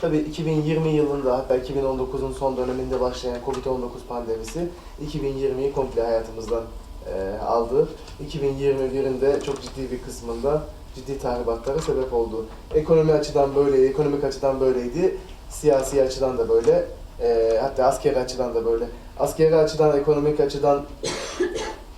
Tabii 2020 yılında hatta 2019'un son döneminde başlayan Covid-19 pandemisi 2020'yi komple hayatımızdan e, aldı. 2021'in de çok ciddi bir kısmında ciddi tahribatlara sebep oldu. Ekonomi açıdan böyleydi, ekonomik açıdan böyleydi, siyasi açıdan da böyle, e, hatta askeri açıdan da böyle. Askeri açıdan, ekonomik açıdan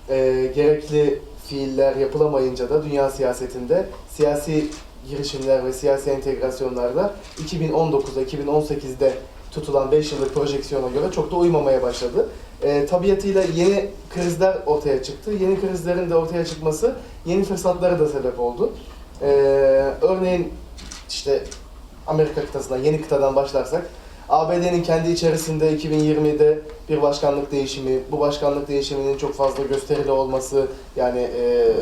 e, gerekli fiiller yapılamayınca da dünya siyasetinde siyasi girişimler ve siyasi entegrasyonlarda 2019'da 2018'de tutulan 5 yıllık projeksiyona göre çok da uymamaya başladı. E, tabiatıyla yeni krizler ortaya çıktı. Yeni krizlerin de ortaya çıkması yeni fırsatlara da sebep oldu. E, örneğin işte Amerika kıtasından, yeni kıtadan başlarsak ABD'nin kendi içerisinde 2020'de bir başkanlık değişimi, bu başkanlık değişiminin çok fazla gösterili olması, yani e,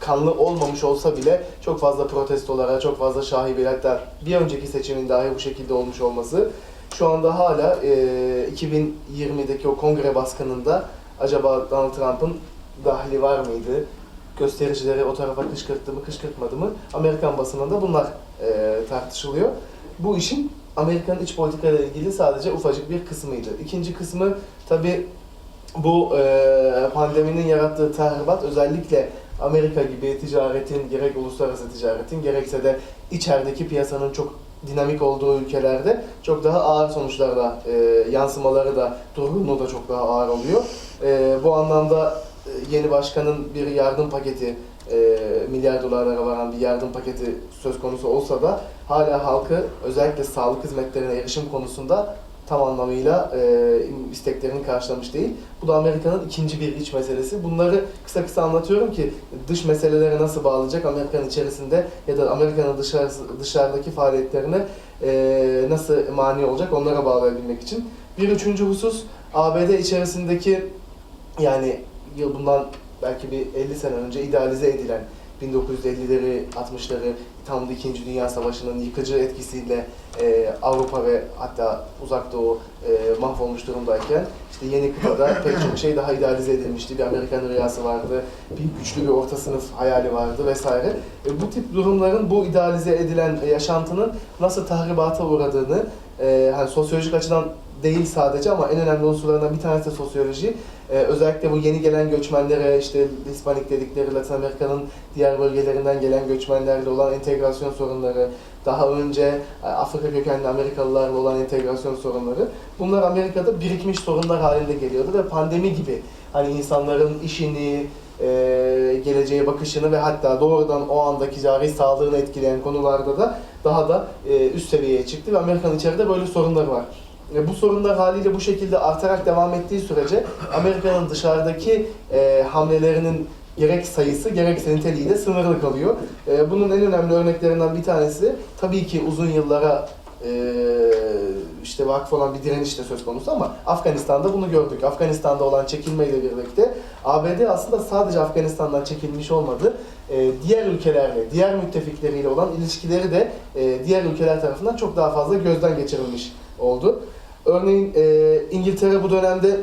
kanlı olmamış olsa bile çok fazla protestolara, çok fazla şahibeler, hatta bir önceki seçimin dahi bu şekilde olmuş olması şu anda hala e, 2020'deki o kongre baskınında acaba Donald Trump'ın dahli var mıydı? Göstericileri o tarafa kışkırttı mı, kışkırtmadı mı? Amerikan basınında bunlar e, tartışılıyor. Bu işin Amerika'nın iç politikayla ilgili sadece ufacık bir kısmıydı. İkinci kısmı tabii bu e, pandeminin yarattığı tahribat özellikle Amerika gibi ticaretin, gerek uluslararası ticaretin gerekse de içerideki piyasanın çok dinamik olduğu ülkelerde çok daha ağır sonuçlarla e, yansımaları da, durgunluğu da çok daha ağır oluyor. E, bu anlamda e, yeni başkanın bir yardım paketi, e, milyar dolarlara varan bir yardım paketi söz konusu olsa da hala halkı özellikle sağlık hizmetlerine erişim konusunda tam anlamıyla e, isteklerini karşılamış değil. Bu da Amerika'nın ikinci bir iç meselesi. Bunları kısa kısa anlatıyorum ki dış meseleleri nasıl bağlayacak Amerika'nın içerisinde ya da Amerika'nın dışarısı, dışarıdaki faaliyetlerine e, nasıl mani olacak onlara bağlayabilmek için. Bir üçüncü husus ABD içerisindeki yani bundan belki bir 50 sene önce idealize edilen 1950'leri, 60'ları tam da İkinci Dünya Savaşı'nın yıkıcı etkisiyle e, Avrupa ve hatta Uzak Doğu e, mahvolmuş durumdayken işte yeni kıtada pek çok şey daha idealize edilmişti. Bir Amerikan rüyası vardı, bir güçlü bir orta sınıf hayali vardı vesaire. E, bu tip durumların, bu idealize edilen yaşantının nasıl tahribata uğradığını, e, hani sosyolojik açıdan değil sadece ama en önemli unsurlarından bir tanesi de sosyoloji. Ee, özellikle bu yeni gelen göçmenlere, işte Hispanik dedikleri Latin Amerika'nın diğer bölgelerinden gelen göçmenlerle olan entegrasyon sorunları, daha önce e, Afrika kökenli Amerikalılarla olan entegrasyon sorunları. Bunlar Amerika'da birikmiş sorunlar halinde geliyordu ve pandemi gibi hani insanların işini, e, geleceğe bakışını ve hatta doğrudan o andaki cari sağlığını etkileyen konularda da daha da e, üst seviyeye çıktı ve Amerika'nın içeride böyle sorunları var. Bu sorunlar haliyle bu şekilde artarak devam ettiği sürece Amerika'nın dışarıdaki e, hamlelerinin gerek sayısı gerekse niteliği de sınırlı kalıyor. E, bunun en önemli örneklerinden bir tanesi tabii ki uzun yıllara e, işte vakıf olan bir direniş de söz konusu ama Afganistan'da bunu gördük. Afganistan'da olan çekilmeyle birlikte ABD aslında sadece Afganistan'dan çekilmiş olmadı. E, diğer ülkelerle, diğer müttefikleriyle olan ilişkileri de e, diğer ülkeler tarafından çok daha fazla gözden geçirilmiş oldu. Örneğin e, İngiltere bu dönemde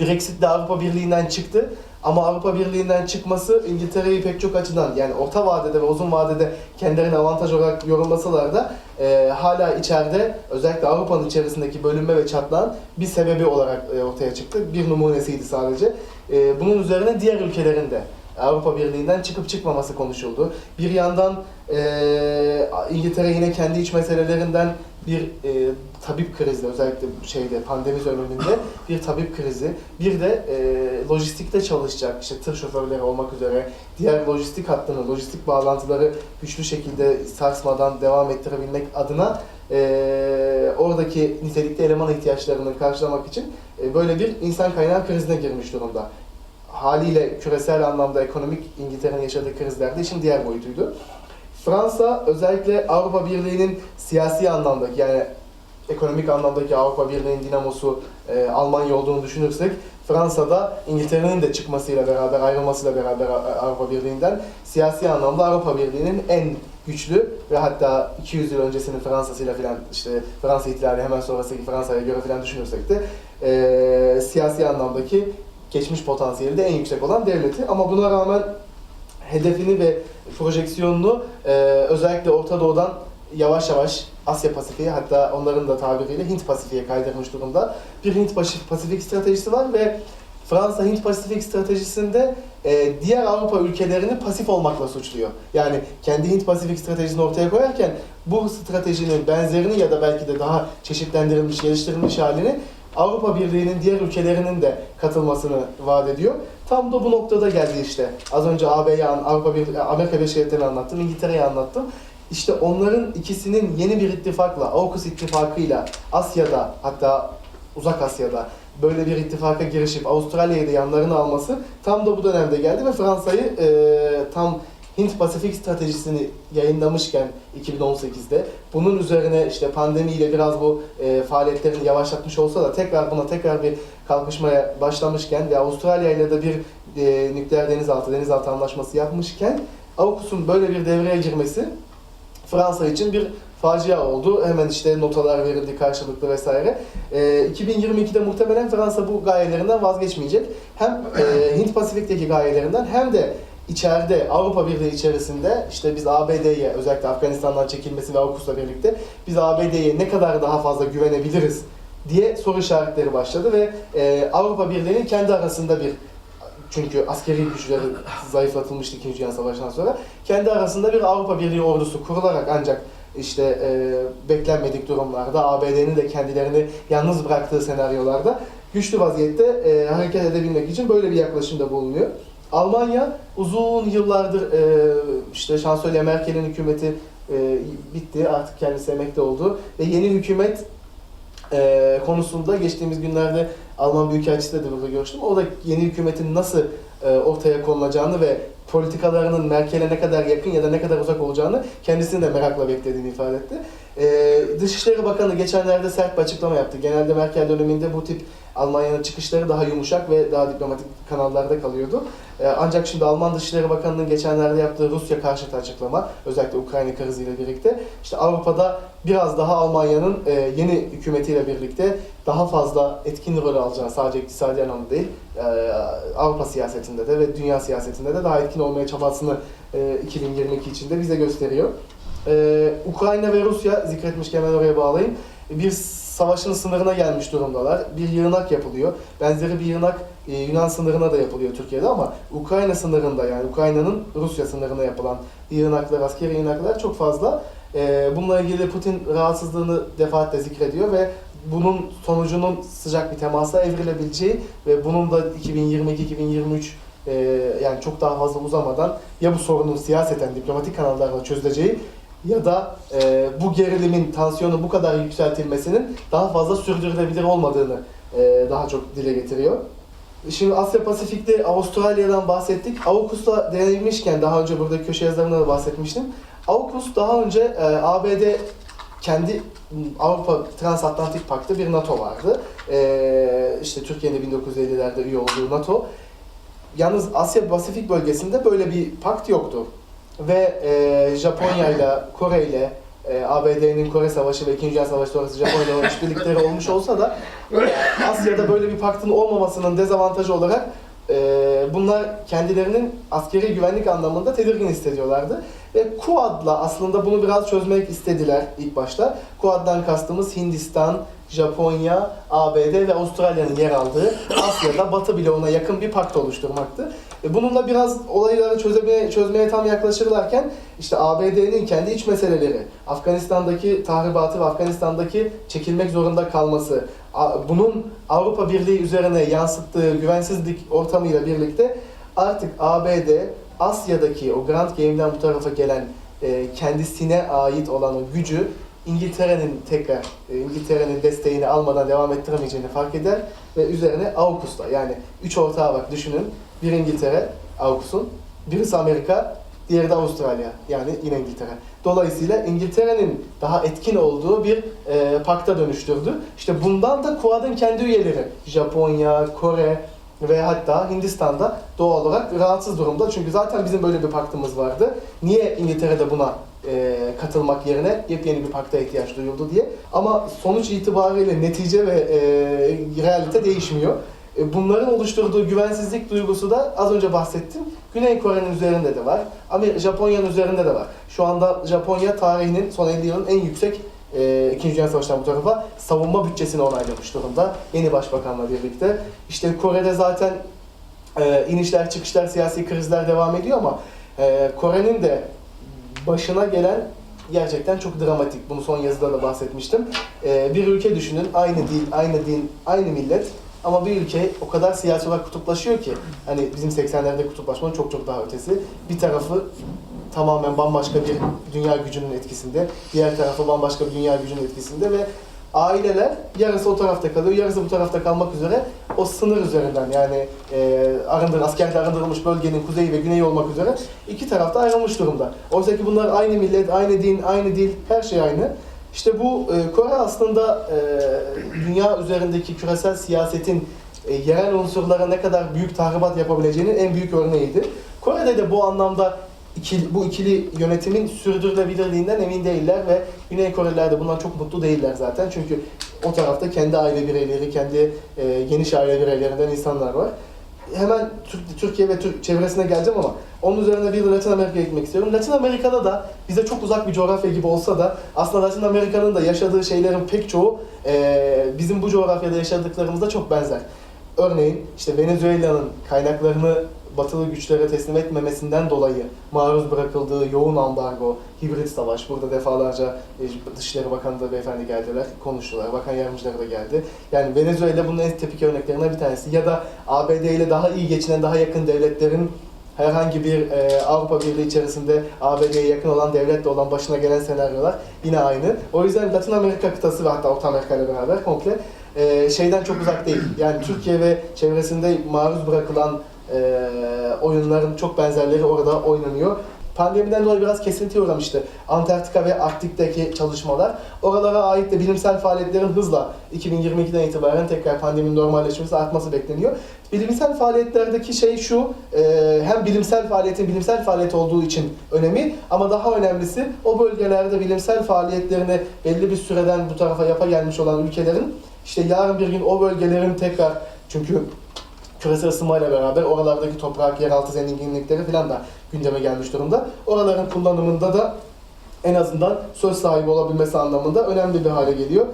Brexit'le Avrupa Birliği'nden çıktı. Ama Avrupa Birliği'nden çıkması İngiltere'yi pek çok açıdan yani orta vadede ve uzun vadede kendilerine avantaj olarak yorumlasalar da e, hala içeride özellikle Avrupa'nın içerisindeki bölünme ve çatlağın bir sebebi olarak e, ortaya çıktı. Bir numunesiydi sadece. E, bunun üzerine diğer ülkelerin de Avrupa Birliği'nden çıkıp çıkmaması konuşuldu. Bir yandan e, İngiltere yine kendi iç meselelerinden bir e, tabip krizi özellikle şeyde pandemi döneminde bir tabip krizi bir de e, lojistikte çalışacak işte tır şoförleri olmak üzere diğer lojistik hattını lojistik bağlantıları güçlü şekilde sarsmadan devam ettirebilmek adına e, oradaki nitelikli eleman ihtiyaçlarını karşılamak için e, böyle bir insan kaynağı krizine girmiş durumda. Haliyle küresel anlamda ekonomik İngiltere'nin yaşadığı krizlerde işin diğer boyutuydu. Fransa özellikle Avrupa Birliği'nin siyasi anlamdaki yani ekonomik anlamdaki Avrupa Birliği'nin dinamosu e, Almanya olduğunu düşünürsek Fransa'da İngiltere'nin de çıkmasıyla beraber ayrılmasıyla beraber Avrupa Birliği'nden siyasi anlamda Avrupa Birliği'nin en güçlü ve hatta 200 yıl öncesinin Fransa'sıyla filan işte Fransa ihtilali hemen sonrasındaki Fransa'ya göre filan düşünürsek de e, siyasi anlamdaki geçmiş potansiyeli de en yüksek olan devleti. Ama buna rağmen hedefini ve projeksiyonunu e, özellikle Orta Doğu'dan yavaş yavaş Asya Pasifik'e hatta onların da tabiriyle Hint Pasifik'e kaydırmış durumda. Bir Hint Pasifik stratejisi var ve Fransa Hint Pasifik stratejisinde e, diğer Avrupa ülkelerini pasif olmakla suçluyor. Yani kendi Hint Pasifik stratejisini ortaya koyarken bu stratejinin benzerini ya da belki de daha çeşitlendirilmiş, geliştirilmiş halini Avrupa Birliği'nin diğer ülkelerinin de katılmasını vaat ediyor. Tam da bu noktada geldi işte. Az önce AB'yi, Avrupa Birliği, Amerika Birleşik Devletleri'ni anlattım, İngiltere'yi anlattım. İşte onların ikisinin yeni bir ittifakla, AUKUS ittifakıyla Asya'da hatta Uzak Asya'da böyle bir ittifaka girişip Avustralya'yı da yanlarına alması tam da bu dönemde geldi ve Fransa'yı e, tam Hint Pasifik stratejisini yayınlamışken 2018'de bunun üzerine işte pandemiyle biraz bu e, faaliyetlerini yavaşlatmış olsa da tekrar buna tekrar bir kalkışmaya başlamışken ve Avustralya ile de bir e, nükleer denizaltı denizaltı anlaşması yapmışken AUKUS'un böyle bir devreye girmesi Fransa için bir facia oldu. Hemen işte notalar verildi karşılıklı vesaire. E, 2022'de muhtemelen Fransa bu gayelerinden vazgeçmeyecek. Hem e, Hint Pasifik'teki gayelerinden hem de içeride Avrupa Birliği içerisinde işte biz ABD'ye özellikle Afganistan'dan çekilmesi ve AUKUS'la birlikte biz ABD'ye ne kadar daha fazla güvenebiliriz diye soru işaretleri başladı ve e, Avrupa Birliği'nin kendi arasında bir çünkü askeri güçleri zayıflatılmıştı 2. Dünya Savaşı'ndan sonra. Kendi arasında bir Avrupa Birliği ordusu kurularak ancak işte e, beklenmedik durumlarda ABD'nin de kendilerini yalnız bıraktığı senaryolarda güçlü vaziyette e, hareket edebilmek için böyle bir yaklaşımda bulunuyor. Almanya uzun yıllardır e, işte Şansölye Merkel'in hükümeti e, bitti artık kendisi emekli oldu ve yeni hükümet e, konusunda geçtiğimiz günlerde Alman Büyükelçisi'yle de burada görüştüm. O da yeni hükümetin nasıl e, ortaya konulacağını ve politikalarının Merkel'e ne kadar yakın ya da ne kadar uzak olacağını kendisinin de merakla beklediğini ifade etti. E, Dışişleri Bakanı geçenlerde sert bir açıklama yaptı. Genelde Merkel döneminde bu tip Almanya'nın çıkışları daha yumuşak ve daha diplomatik kanallarda kalıyordu. E, ancak şimdi Alman Dışişleri Bakanı'nın geçenlerde yaptığı Rusya karşıtı açıklama, özellikle Ukrayna kriziyle birlikte, işte Avrupa'da biraz daha Almanya'nın e, yeni hükümetiyle birlikte daha fazla etkin rol alacağı sadece iktisadi anlamda değil, e, Avrupa siyasetinde de ve dünya siyasetinde de daha etkin olmaya çabasını e, 2022 içinde bize gösteriyor. E, Ukrayna ve Rusya, zikretmişken ben oraya bağlayayım, bir savaşın sınırına gelmiş durumdalar. Bir yığınak yapılıyor. Benzeri bir yığınak e, Yunan sınırına da yapılıyor Türkiye'de ama Ukrayna sınırında yani Ukrayna'nın Rusya sınırına yapılan yığınaklar, askeri yığınaklar çok fazla. E, bununla ilgili Putin rahatsızlığını defaatle zikrediyor ve bunun sonucunun sıcak bir temasa evrilebileceği ve bunun da 2022-2023 e, yani çok daha fazla uzamadan ya bu sorunun siyaseten diplomatik kanallarla çözüleceği ya da e, bu gerilimin, tansiyonu bu kadar yükseltilmesinin daha fazla sürdürülebilir olmadığını e, daha çok dile getiriyor. Şimdi Asya Pasifik'te Avustralya'dan bahsettik. AUKUS'la denilmişken daha önce burada köşe yazılarında da bahsetmiştim. AUKUS daha önce e, ABD kendi Avrupa Transatlantik Paktı bir NATO vardı. E, işte Türkiye'nin 1950'lerde üye olduğu NATO. Yalnız Asya Pasifik bölgesinde böyle bir pakt yoktu. Ve e, Japonya ile Kore ile e, ABD'nin Kore Savaşı ve İkinci Dünya Savaşı sonrası Japonya ile işbirlikleri olmuş olsa da Asya'da böyle bir paktın olmamasının dezavantajı olarak e, bunlar kendilerinin askeri güvenlik anlamında tedirgin hissediyorlardı. Ve Quad'la aslında bunu biraz çözmek istediler ilk başta. Quad'dan kastımız Hindistan, Japonya, ABD ve Avustralya'nın yer aldığı Asya'da Batı bloğuna yakın bir pakt oluşturmaktı. E, Bununla biraz olayları çözmeye, çözmeye tam yaklaşırlarken işte ABD'nin kendi iç meseleleri, Afganistan'daki tahribatı ve Afganistan'daki çekilmek zorunda kalması, bunun Avrupa Birliği üzerine yansıttığı güvensizlik ortamıyla birlikte artık ABD Asya'daki o Grand Game'den bu tarafa gelen e, kendisine ait olan o gücü İngiltere'nin tekrar e, İngiltere'nin desteğini almadan devam ettiremeyeceğini fark eder ve üzerine AUKUS'la yani üç ortağı bak düşünün. Bir İngiltere, AUKUS'un, birisi Amerika, diğeri de Avustralya yani yine İngiltere. Dolayısıyla İngiltere'nin daha etkin olduğu bir e, pakta dönüştürdü. İşte bundan da Quad'ın kendi üyeleri Japonya, Kore ve hatta Hindistan'da doğal olarak rahatsız durumda. Çünkü zaten bizim böyle bir paktımız vardı. Niye İngiltere de buna e, katılmak yerine yepyeni bir pakta ihtiyaç duyuldu diye. Ama sonuç itibariyle netice ve e, realite değişmiyor. E, Bunların oluşturduğu güvensizlik duygusu da az önce bahsettim. Güney Kore'nin üzerinde de var. Amer Japonya'nın üzerinde de var. Şu anda Japonya tarihinin son 50 yılın en yüksek e, İkinci Dünya Savaşı'ndan bu tarafa savunma bütçesini onaylamış durumda. Yeni başbakanla birlikte. İşte Kore'de zaten e, inişler çıkışlar siyasi krizler devam ediyor ama e, Kore'nin de başına gelen gerçekten çok dramatik. Bunu son yazıda da bahsetmiştim. E, bir ülke düşünün aynı dil, aynı din, aynı millet ama bir ülke o kadar siyasi olarak kutuplaşıyor ki hani bizim 80'lerde kutuplaşmanın çok çok daha ötesi. Bir tarafı tamamen bambaşka bir dünya gücünün etkisinde, diğer tarafı bambaşka bir dünya gücünün etkisinde ve aileler yarısı o tarafta kalıyor, yarısı bu tarafta kalmak üzere o sınır üzerinden yani e, arındır, askerle arındırılmış bölgenin kuzeyi ve güneyi olmak üzere iki tarafta ayrılmış durumda. Oysa ki bunlar aynı millet, aynı din, aynı dil, her şey aynı. İşte bu e, Kore aslında e, dünya üzerindeki küresel siyasetin e, yerel unsurlara ne kadar büyük tahribat yapabileceğinin en büyük örneğiydi. Kore'de de bu anlamda ikili, bu ikili yönetimin sürdürülebilirliğinden emin değiller ve Güney Koreliler de bundan çok mutlu değiller zaten. Çünkü o tarafta kendi aile bireyleri, kendi e, geniş aile bireylerinden insanlar var. Hemen Türk- Türkiye ve Türk çevresine geleceğim ama onun üzerine bir de Latin Amerika'ya gitmek istiyorum. Latin Amerika'da da bize çok uzak bir coğrafya gibi olsa da aslında Latin Amerika'nın da yaşadığı şeylerin pek çoğu e, bizim bu coğrafyada yaşadıklarımızda çok benzer. Örneğin işte Venezuela'nın kaynaklarını batılı güçlere teslim etmemesinden dolayı maruz bırakıldığı yoğun ambargo, hibrit savaş, burada defalarca e, Dışişleri Bakanı da beyefendi geldiler, konuştular, bakan yardımcıları da geldi. Yani Venezuela bunun en tipik örneklerinden bir tanesi. Ya da ABD ile daha iyi geçinen, daha yakın devletlerin herhangi bir e, Avrupa Birliği içerisinde ABD'ye yakın olan devletle olan başına gelen senaryolar yine aynı. O yüzden Latin Amerika kıtası ve hatta Orta Amerika ile beraber komple e, şeyden çok uzak değil. Yani Türkiye ve çevresinde maruz bırakılan e, oyunların çok benzerleri orada oynanıyor. Pandemiden dolayı biraz kesintiye uğramıştı. Antarktika ve Arktik'teki çalışmalar. Oralara ait de bilimsel faaliyetlerin hızla 2022'den itibaren tekrar pandeminin normalleşmesi artması bekleniyor. Bilimsel faaliyetlerdeki şey şu, e, hem bilimsel faaliyetin bilimsel faaliyet olduğu için önemi ama daha önemlisi o bölgelerde bilimsel faaliyetlerini belli bir süreden bu tarafa yapa gelmiş olan ülkelerin işte yarın bir gün o bölgelerin tekrar çünkü küresel ısınmayla beraber oralardaki toprak, yeraltı zenginlikleri falan da gündeme gelmiş durumda. Oraların kullanımında da en azından söz sahibi olabilmesi anlamında önemli bir hale geliyor.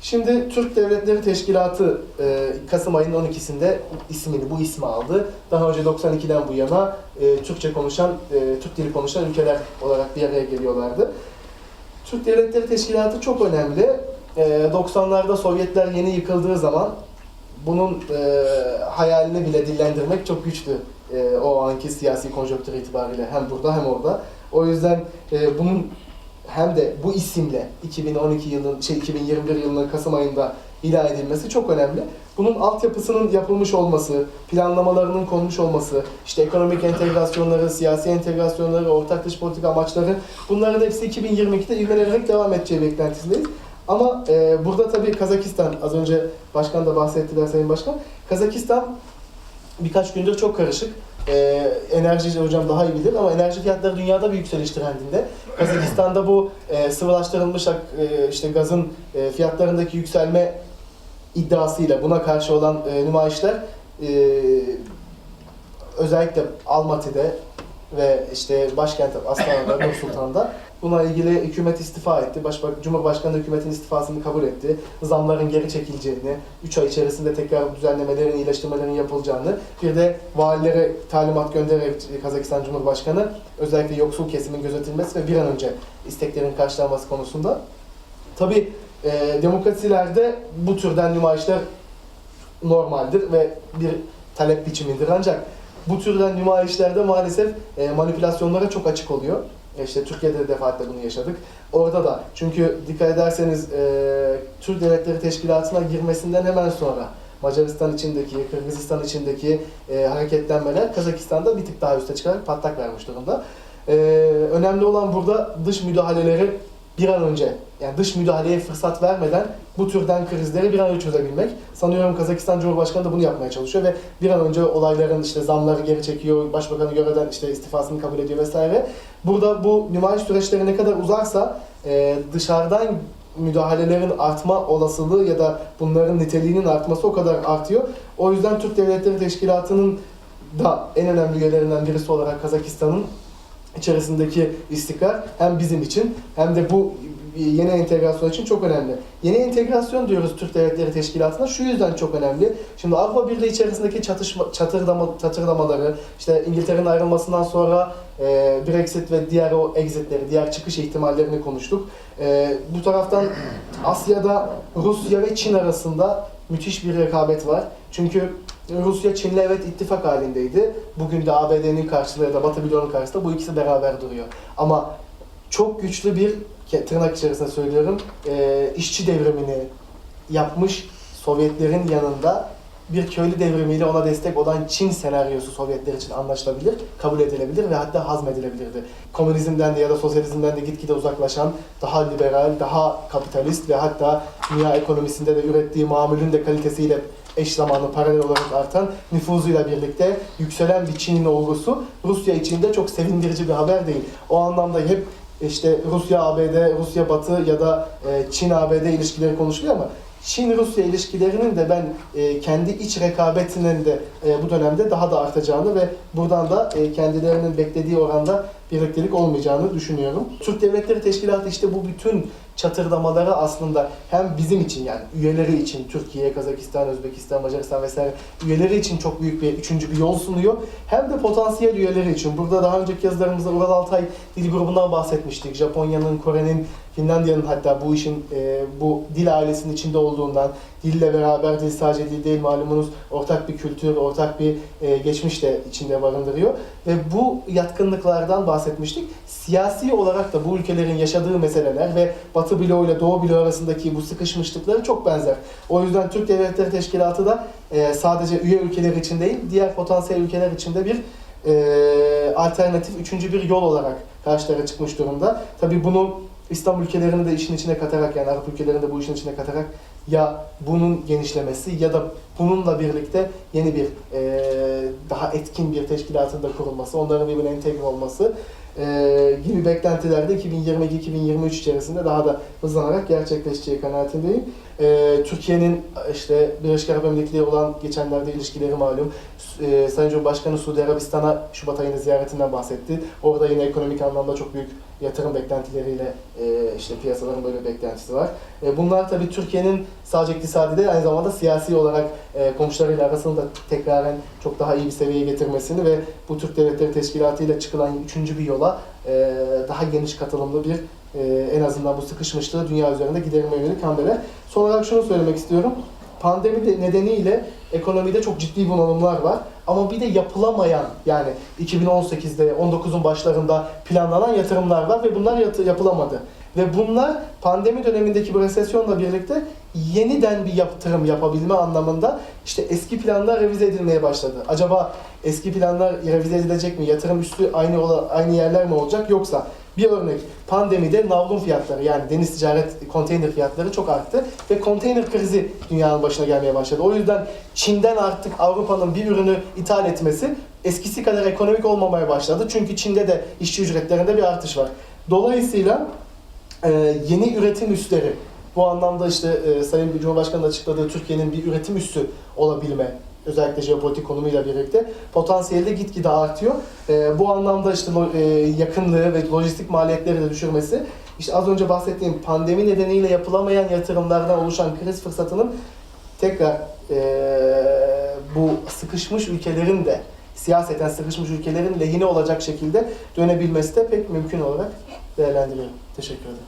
Şimdi Türk Devletleri Teşkilatı e, Kasım ayının 12'sinde ismini, bu ismi aldı. Daha önce 92'den bu yana e, Türkçe konuşan, e, Türk dili konuşan ülkeler olarak bir araya geliyorlardı. Türk Devletleri Teşkilatı çok önemli. E, 90'larda Sovyetler yeni yıkıldığı zaman bunun e, hayalini bile dillendirmek çok güçtü e, o anki siyasi konjonktür itibariyle hem burada hem orada. O yüzden e, bunun hem de bu isimle 2012 yılının şey 2021 yılının Kasım ayında ilan edilmesi çok önemli. Bunun altyapısının yapılmış olması, planlamalarının konmuş olması, işte ekonomik entegrasyonları, siyasi entegrasyonları, ortak dış politika amaçları bunların hepsi 2022'de ivmelenerek devam edeceği beklentisindeyiz. Ama e, burada tabii Kazakistan, az önce başkan da bahsettiler Sayın Başkan. Kazakistan birkaç gündür çok karışık. E, enerji hocam daha iyi bilir ama enerji fiyatları dünyada bir yükseliş trendinde. Kazakistan'da bu e, sıvılaştırılmış e, işte gazın e, fiyatlarındaki yükselme iddiasıyla buna karşı olan e, nümayişler e, özellikle Almaty'de ve işte başkent Astana'da, Nur Sultan'da buna ilgili hükümet istifa etti. Başbak Cumhurbaşkanı hükümetin istifasını kabul etti. Zamların geri çekileceğini, 3 ay içerisinde tekrar düzenlemelerin, iyileştirmelerin yapılacağını, bir de valilere talimat göndererek Kazakistan Cumhurbaşkanı özellikle yoksul kesimin gözetilmesi ve bir an önce isteklerin karşılanması konusunda. Tabi e, demokrasilerde bu türden nümayişler normaldir ve bir talep biçimidir. Ancak bu türden nümayişlerde maalesef e, manipülasyonlara çok açık oluyor. İşte Türkiye'de de defaatle bunu yaşadık. Orada da çünkü dikkat ederseniz e, Türk Devletleri Teşkilatı'na girmesinden hemen sonra Macaristan içindeki, Kırgızistan içindeki e, hareketlenmeler Kazakistan'da bir tık daha üste çıkarak patlak vermiş durumda. E, önemli olan burada dış müdahaleleri bir an önce yani dış müdahaleye fırsat vermeden bu türden krizleri bir an önce çözebilmek. Sanıyorum Kazakistan Cumhurbaşkanı da bunu yapmaya çalışıyor ve bir an önce olayların işte zamları geri çekiyor, başbakanı görevden işte istifasını kabul ediyor vesaire. Burada bu nümayiş süreçleri ne kadar uzarsa e, dışarıdan müdahalelerin artma olasılığı ya da bunların niteliğinin artması o kadar artıyor. O yüzden Türk Devletleri Teşkilatı'nın da en önemli üyelerinden birisi olarak Kazakistan'ın içerisindeki istikrar hem bizim için hem de bu yeni entegrasyon için çok önemli. Yeni entegrasyon diyoruz Türk Devletleri Teşkilatı'na şu yüzden çok önemli. Şimdi Avrupa Birliği içerisindeki çatışma, çatırdama, çatırdamaları, işte İngiltere'nin ayrılmasından sonra e, Brexit ve diğer o exitleri, diğer çıkış ihtimallerini konuştuk. E, bu taraftan Asya'da Rusya ve Çin arasında müthiş bir rekabet var. Çünkü Rusya Çin'le evet ittifak halindeydi. Bugün de ABD'nin karşısında ya da Batı bloğunun karşısında bu ikisi beraber duruyor. Ama çok güçlü bir tırnak içerisinde söylüyorum e, işçi devrimini yapmış Sovyetlerin yanında bir köylü devrimiyle ona destek olan Çin senaryosu Sovyetler için anlaşılabilir, kabul edilebilir ve hatta hazmedilebilirdi. Komünizmden de ya da sosyalizmden de gitgide uzaklaşan, daha liberal, daha kapitalist ve hatta dünya ekonomisinde de ürettiği mamulün de kalitesiyle eş zamanlı paralel olarak artan nüfuzuyla birlikte yükselen bir Çin'in olgusu Rusya için de çok sevindirici bir haber değil. O anlamda hep işte Rusya ABD, Rusya Batı ya da e, Çin ABD ilişkileri konuşuluyor ama Çin-Rusya ilişkilerinin de ben e, kendi iç rekabetinin de e, bu dönemde daha da artacağını ve buradan da kendilerinin beklediği oranda birliktelik olmayacağını düşünüyorum. Türk Devletleri Teşkilatı işte bu bütün çatırdamaları aslında hem bizim için yani üyeleri için Türkiye, Kazakistan, Özbekistan, Macaristan vesaire üyeleri için çok büyük bir üçüncü bir yol sunuyor. Hem de potansiyel üyeleri için. Burada daha önceki yazılarımızda Ural Altay dil grubundan bahsetmiştik. Japonya'nın, Kore'nin, Finlandiya'nın hatta bu işin e, bu dil ailesinin içinde olduğundan, dille beraber dil sadece dil değil malumunuz ortak bir kültür, ortak bir e, geçmiş de içinde barındırıyor. Ve bu yatkınlıklardan bahsetmiştik. Siyasi olarak da bu ülkelerin yaşadığı meseleler ve Batı bloğu ile Doğu bloğu arasındaki bu sıkışmışlıkları çok benzer. O yüzden Türk Devletleri Teşkilatı da e, sadece üye ülkeler için değil, diğer potansiyel ülkeler için de bir e, alternatif, üçüncü bir yol olarak karşılara çıkmış durumda. Tabii bunu İslam ülkelerini de işin içine katarak yani Arap ülkelerini de bu işin içine katarak ya bunun genişlemesi ya da bununla birlikte yeni bir e, daha etkin bir teşkilatın da kurulması, onların birbirine entegre olması e, gibi beklentilerde 2022-2023 içerisinde daha da hızlanarak gerçekleşeceği kanaatindeyim. E, Türkiye'nin işte Birleşik Arap Emirlikleri olan geçenlerde ilişkileri malum. E, Sayın Cumhurbaşkanı Suudi Arabistan'a Şubat ayında ziyaretinden bahsetti. Orada yine ekonomik anlamda çok büyük yatırım beklentileriyle e, işte piyasaların böyle beklentisi var. E, bunlar tabii Türkiye'nin sadece iktisadi değil aynı zamanda siyasi olarak e, komşularıyla arasını da tekraren çok daha iyi bir seviyeye getirmesini ve bu Türk Devletleri Teşkilatı ile çıkılan üçüncü bir yola e, daha geniş katılımlı bir e, en azından bu sıkışmışlığı dünya üzerinde gidermeye yönelik hamleler. Son olarak şunu söylemek istiyorum. Pandemi de nedeniyle ekonomide çok ciddi bunalımlar var. Ama bir de yapılamayan yani 2018'de 19'un başlarında planlanan yatırımlar var ve bunlar yapılamadı. Ve bunlar pandemi dönemindeki bu resesyonla birlikte yeniden bir yatırım yapabilme anlamında işte eski planlar revize edilmeye başladı. Acaba eski planlar revize edilecek mi? Yatırım üstü aynı aynı yerler mi olacak yoksa bir örnek pandemide navlun fiyatları yani deniz ticaret konteyner fiyatları çok arttı ve konteyner krizi dünyanın başına gelmeye başladı. O yüzden Çin'den artık Avrupa'nın bir ürünü ithal etmesi eskisi kadar ekonomik olmamaya başladı. Çünkü Çin'de de işçi ücretlerinde bir artış var. Dolayısıyla e, yeni üretim üsleri bu anlamda işte e, Sayın Cumhurbaşkanı da açıkladığı Türkiye'nin bir üretim üssü olabilme özellikle jeopolitik konumuyla birlikte potansiyeli de gitgide artıyor. E, bu anlamda işte e, yakınlığı ve lojistik maliyetleri de düşürmesi işte az önce bahsettiğim pandemi nedeniyle yapılamayan yatırımlardan oluşan kriz fırsatının tekrar e, bu sıkışmış ülkelerin de siyaseten sıkışmış ülkelerin lehine olacak şekilde dönebilmesi de pek mümkün olarak değerlendiriyorum. Teşekkür ederim.